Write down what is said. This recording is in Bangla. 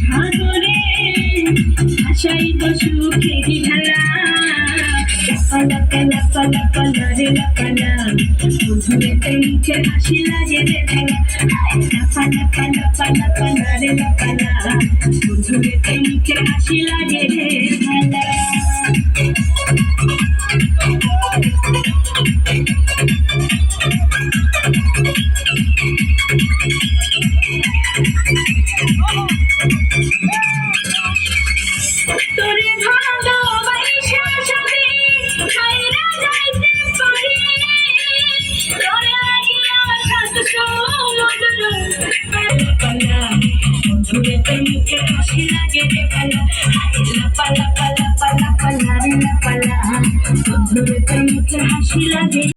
সাগরে ভাসাইব সুখেরই ঢালা লাপা লাপা লাপা লাপা রে লাপা লা বন্ধুরে পেইছে হাসি লাগে রে ঢালা লাপা লাপা লাপা লাপা লা রে লাপা লা বন্ধুরে পেইছে হাসি লাগে রে ঢালা তোরে হাসি লাগে